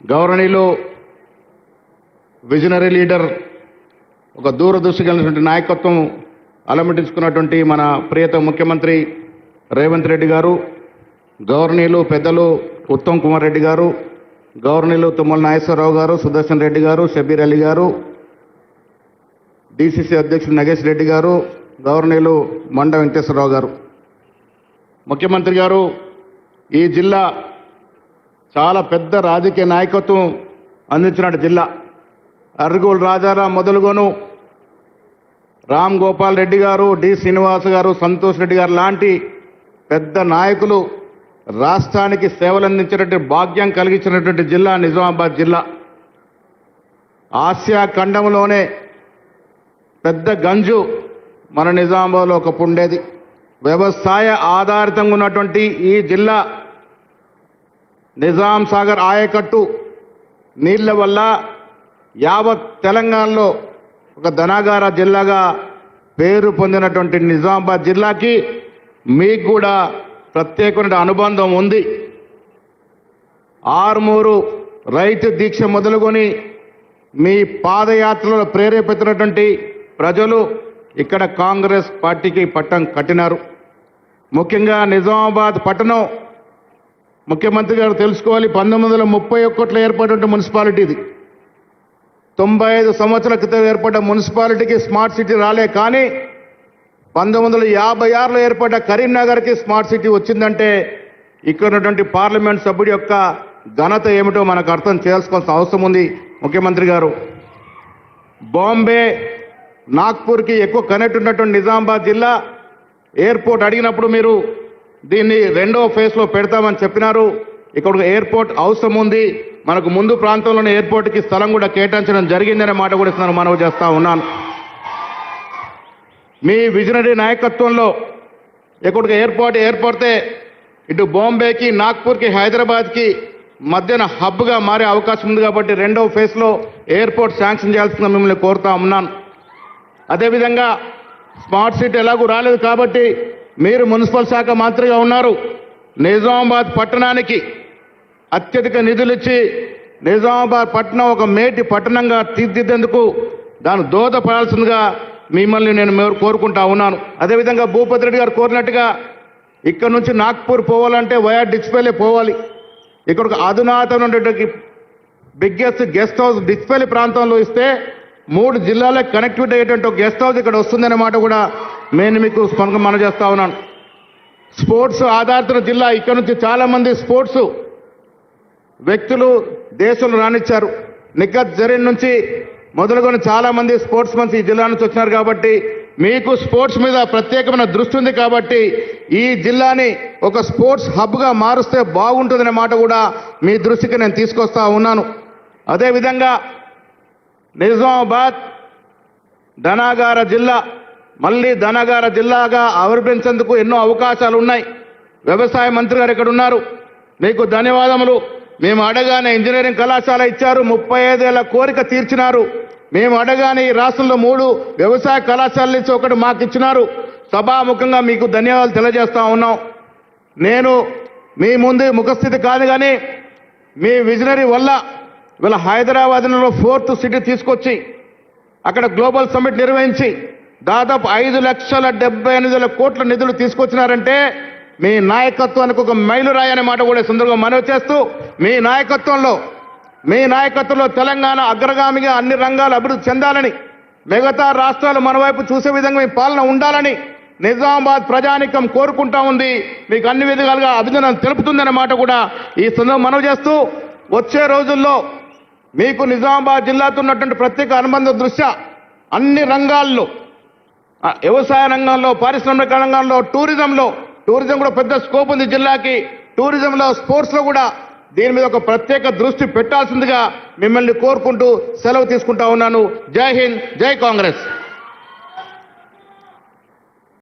గౌరవనీయులు visionary leader ఒక దూరదృష్టి కలిగినటువంటి నాయకత్వం అలమటించుకున్నటువంటి మన ప్రియత ముఖ్యమంత్రి రేవంత్ రెడ్డి గారు గౌరవనీయులు పెద్దలు ఉత్తమ్ కుమార్ రెడ్డి గారు గౌరవనీయులు తుమ్మల నాగేశ్వరరావు గారు సుదర్శన్ రెడ్డి గారు షబీర్ అలీ గారు డిసిసి అధ్యక్షుడు నగేష్ రెడ్డి గారు గౌరవనీయులు మండ వెంకటేశ్వరరావు గారు. ముఖ్యమంత్రి గారు ఈ జిల్లా చాలా పెద్ద రాజకీయ నాయకత్వం అందించిన జిల్లా. అర్గోల్ రాజారాం మొదలుగోను. రామ్ గోపాల్ రెడ్డి గారు డి శ్రీనివాస్ గారు సంతోష్ రెడ్డి గారు లాంటి పెద్ద నాయకులు రాష్ట్రానికి సేవలు అందించినటువంటి భాగ్యం కలిగించినటువంటి జిల్లా నిజామాబాద్ జిల్లా. ఆసియా ఖండంలోనే పెద్ద గంజు మన నిజామాబాద్లో ఒకప్పుడు ఉండేది వ్యవసాయ ఆధారితంగా ఉన్నటువంటి ఈ జిల్లా నిజాం సాగర్ ఆయకట్టు నీళ్ళ వల్ల యావత్ తెలంగాణలో ఒక ధనాగార జిల్లాగా పేరు పొందినటువంటి నిజామాబాద్ జిల్లాకి మీకు కూడా ప్రత్యేకమైన అనుబంధం ఉంది. ఆరుమూరు రైతు దీక్ష మొదలుకొని మీ పాదయాత్రలో ప్రేరేపితున్నటువంటి ప్రజలు ఇక్కడ కాంగ్రెస్ పార్టీకి పట్టం కట్టినారు. ముఖ్యంగా నిజామాబాద్ పట్టణం ముఖ్యమంత్రి గారు తెలుసుకోవాలి పంతొమ్మిది వందల ముప్పై ఒకటిలో ఏర్పడిన మున్సిపాలిటీ ఇది తొంభై ఐదు సంవత్సరాల క్రితం ఏర్పడ్డ మున్సిపాలిటీకి స్మార్ట్ సిటీ రాలే కానీ పంతొమ్మిది వందల యాభై ఆరులో ఏర్పడ్డ కరీంనగర్కి స్మార్ట్ సిటీ వచ్చిందంటే ఇక్కడ ఉన్నటువంటి పార్లమెంట్ సభ్యుడి యొక్క ఘనత ఏమిటో మనకు అర్థం చేసుకోవాల్సిన అవసరం ఉంది ముఖ్యమంత్రి గారు. బాంబే నాగ్పూర్కి ఎక్కువ కనెక్ట్ ఉన్నటువంటి నిజామాబాద్ జిల్లా ఎయిర్పోర్ట్ అడిగినప్పుడు మీరు దీన్ని రెండో ఫేజ్లో పెడతామని చెప్పినారు. ఇక్కడ ఎయిర్పోర్ట్ అవసరం ఉంది మనకు ముందు ప్రాంతంలోని ఎయిర్పోర్ట్కి స్థలం కూడా కేటాయించడం జరిగిందనే మాట కూడా ఇస్తున్నాను మనవి చేస్తా ఉన్నాను. మీ విజనరీ నాయకత్వంలో ఇక్కడ ఎయిర్పోర్ట్ ఏర్పడితే ఇటు బాంబేకి నాగ్పూర్కి హైదరాబాద్కి మధ్యన హబ్గా మారే అవకాశం ఉంది కాబట్టి రెండవ ఫేజ్లో ఎయిర్పోర్ట్ శాంక్షన్ చేయాల్సిన మిమ్మల్ని కోరుతా ఉన్నాను. అదేవిధంగా స్మార్ట్ సిటీ ఎలాగూ రాలేదు కాబట్టి మీరు మున్సిపల్ శాఖ మంత్రిగా ఉన్నారు. నిజామాబాద్ పట్టణానికి అత్యధిక నిధులు ఇచ్చి నిజామాబాద్ పట్టణం ఒక మేటి పట్టణంగా తీర్చిదిద్దేందుకు దాన్ని దోహదపడాల్సిందిగా మిమ్మల్ని నేను కోరుకుంటా ఉన్నాను. అదేవిధంగా భూపతి రెడ్డి గారు కోరినట్టుగా ఇక్కడ నుంచి నాగ్పూర్ పోవాలంటే వయా డిస్ప్లే పోవాలి. ఇక్కడ ఒక అధునాతనటువంటి బిగ్గెస్ట్ గెస్ట్ హౌస్ డిస్పల్లి ప్రాంతంలో ఇస్తే మూడు జిల్లాలకు కనెక్టివిటీ అయ్యేటువంటి ఒక గెస్ట్ హౌస్ ఇక్కడ వస్తుందనే మాట కూడా నేను మీకు స్పందన మనం చేస్తా ఉన్నాను. స్పోర్ట్స్ ఆధారిత జిల్లా ఇక్కడ నుంచి చాలామంది స్పోర్ట్స్ వ్యక్తులు దేశంలో రాణించారు నిఖత్ జరీన్ నుంచి మొదలుకొని చాలామంది స్పోర్ట్స్ మన్స్ ఈ జిల్లా నుంచి వచ్చినారు కాబట్టి మీకు స్పోర్ట్స్ మీద ప్రత్యేకమైన దృష్టి ఉంది కాబట్టి ఈ జిల్లాని ఒక స్పోర్ట్స్ హబ్గా మారుస్తే బాగుంటుందనే మాట కూడా మీ దృష్టికి నేను తీసుకొస్తా ఉన్నాను. అదేవిధంగా నిజామాబాద్ ధనాగార జిల్లా మళ్ళీ ధనాగార జిల్లాగా ఆవిర్భించేందుకు ఎన్నో అవకాశాలు ఉన్నాయి వ్యవసాయ మంత్రి గారు ఇక్కడ ఉన్నారు. మీకు ధన్యవాదములు. మేము అడగానే ఇంజనీరింగ్ కళాశాల ఇచ్చారు. ముప్పై ఐదేళ్ళ కోరిక తీర్చినారు. మేము అడగానే ఈ రాష్ట్రంలో మూడు వ్యవసాయ కళాశాల నుంచి ఒకటి మాకు ఇచ్చినారు. సభాముఖంగా మీకు ధన్యవాదాలు తెలియజేస్తా ఉన్నాం. నేను మీ ముందు ముఖస్థితి కాదు కానీ మీ విజనరీ వల్ల ఇవాళ హైదరాబాద్లో ఫోర్త్ సిటీ తీసుకొచ్చి అక్కడ గ్లోబల్ సమ్మిట్ నిర్వహించి దాదాపు ఐదు లక్షల డెబ్బై ఎనిమిది వేల కోట్ల నిధులు తీసుకొచ్చినారంటే మీ నాయకత్వానికి ఒక మైలురాయి అనే మాట కూడా సుందరంగా సందర్భంగా మనవి చేస్తూ మీ నాయకత్వంలో మీ నాయకత్వంలో తెలంగాణ అగ్రగామిగా అన్ని రంగాలు అభివృద్ధి చెందాలని మిగతా రాష్ట్రాలు మన వైపు చూసే విధంగా మీ పాలన ఉండాలని నిజామాబాద్ ప్రజానికం కోరుకుంటా ఉంది. మీకు అన్ని విధాలుగా అభినందన తెలుపుతుందనే మాట కూడా ఈ సందర్భం మనవి చేస్తూ వచ్చే రోజుల్లో మీకు నిజామాబాద్ జిల్లాతో ఉన్నటువంటి ప్రత్యేక అనుబంధ దృష్ట్యా అన్ని రంగాల్లో వ్యవసాయ రంగంలో పారిశ్రామిక రంగంలో టూరిజంలో టూరిజం కూడా పెద్ద స్కోప్ ఉంది జిల్లాకి. టూరిజంలో స్పోర్ట్స్లో కూడా దీని మీద ఒక ప్రత్యేక దృష్టి పెట్టాల్సిందిగా మిమ్మల్ని కోరుకుంటూ సెలవు తీసుకుంటా ఉన్నాను. జై హింద్ జై కాంగ్రెస్.